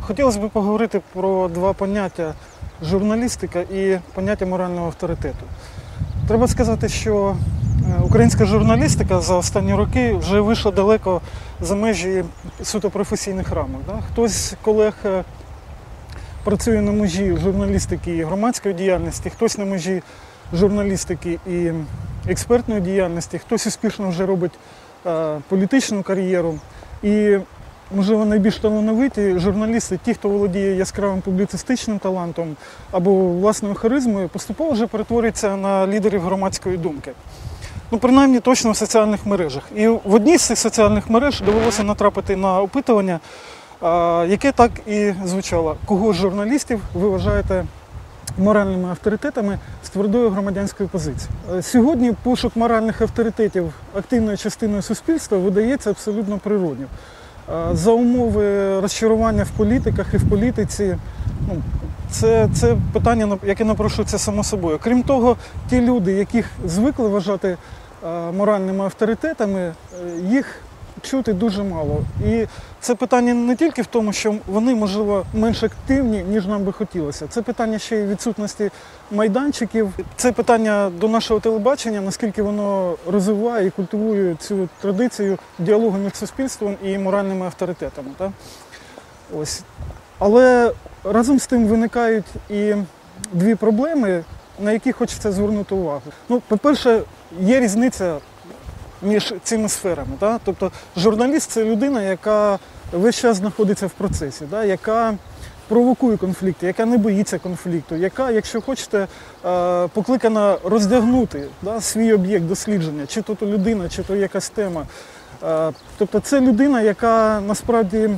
Хотілося б поговорити про два поняття журналістика і поняття морального авторитету. Треба сказати, що е, українська журналістика за останні роки вже вийшла далеко за межі суто професійних рамок. Да? Хтось колег е, працює на межі журналістики і громадської діяльності, хтось на межі журналістики і експертної діяльності, хтось успішно вже робить е, політичну кар'єру. І, можливо, найбільш талановиті журналісти, ті, хто володіє яскравим публіцистичним талантом або власною харизмою, поступово вже перетворюються на лідерів громадської думки. Ну, принаймні точно в соціальних мережах. І в одній з цих соціальних мереж довелося натрапити на опитування, а, яке так і звучало. Кого з журналістів ви вважаєте моральними авторитетами з твердою громадянською позицією? Е, Сьогодні пошук моральних авторитетів активною частиною суспільства видається абсолютно природнім. Е, За умови розчарування в політиках і в політиці, ну, це, це питання, яке напрошується само собою. Крім того, ті люди, яких звикли вважати е, моральними авторитетами, їх чути дуже мало. І це питання не тільки в тому, що вони, можливо, менш активні, ніж нам би хотілося. Це питання ще й відсутності майданчиків. Це питання до нашого телебачення, наскільки воно розвиває і культивує цю традицію діалогу між суспільством і моральними авторитетами. Так? Ось. Але разом з тим виникають і дві проблеми, на які хочеться звернути увагу. Ну, по-перше, є різниця між цими сферами. Да? Тобто журналіст це людина, яка весь час знаходиться в процесі, да? яка провокує конфлікти, яка не боїться конфлікту, яка, якщо хочете, е, покликана роздягнути да, свій об'єкт дослідження, чи то, людина, чи то якась тема. Е, Тобто це людина, яка насправді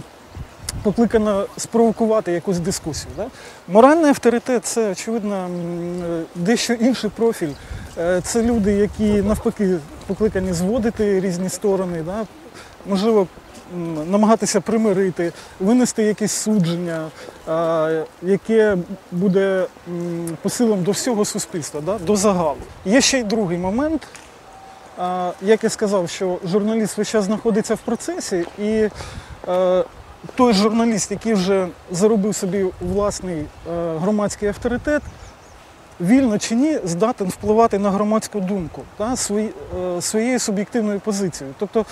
покликана спровокувати якусь дискусію. Да? Моральний авторитет це, очевидно, е, дещо інший профіль. Е, Це люди, які навпаки покликані зводити різні сторони, да? можливо, намагатися примирити, винести якесь судження, е, яке буде посилом до всього суспільства, да? до загалу. Є ще й другий момент. Як я сказав, що журналіст весь час знаходиться в процесі, і е, той журналіст, який вже заробив собі власний е, громадський авторитет, вільно чи ні, здатен впливати на громадську думку та, свої, е, своєю суб'єктивною позицією. Тобто,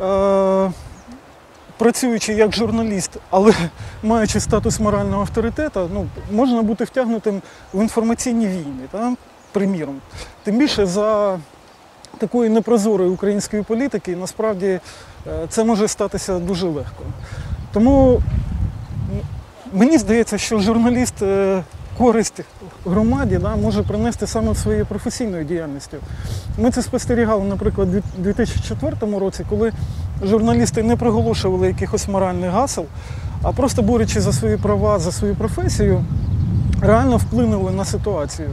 е, працюючи як журналіст, але маючи статус морального авторитету, ну, можна бути втягнутим в інформаційні війни, та, приміром. Тим більше за такої непрозорої української політики, насправді е, це може статися дуже легко. Тому мені здається, що журналіст е, користь громаді да, може принести саме своєю професійною діяльністю. Ми це спостерігали, наприклад, у 2004 році, коли журналісти не приголошували якихось моральних гасел, а просто борючи за свої права, за свою професію, реально вплинули на ситуацію.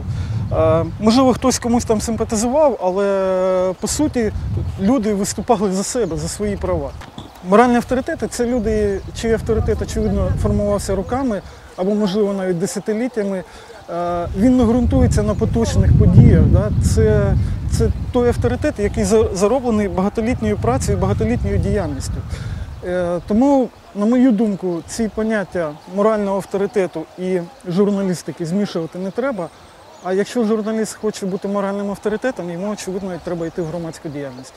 Е, Можливо, хтось комусь там симпатизував, але по суті люди виступали за себе, за свої права. Моральні авторитети це люди, чий авторитет, очевидно, формувався роками або, можливо, навіть десятиліттями. Е, Він не ґрунтується на поточних подіях. Да? Це, це той авторитет, який зароблений багатолітньою працею, багатолітньою діяльністю. Е, Тому, на мою думку, ці поняття морального авторитету і журналістики змішувати не треба. А якщо журналіст хоче бути моральним авторитетом, йому очевидно треба йти в громадську діяльність.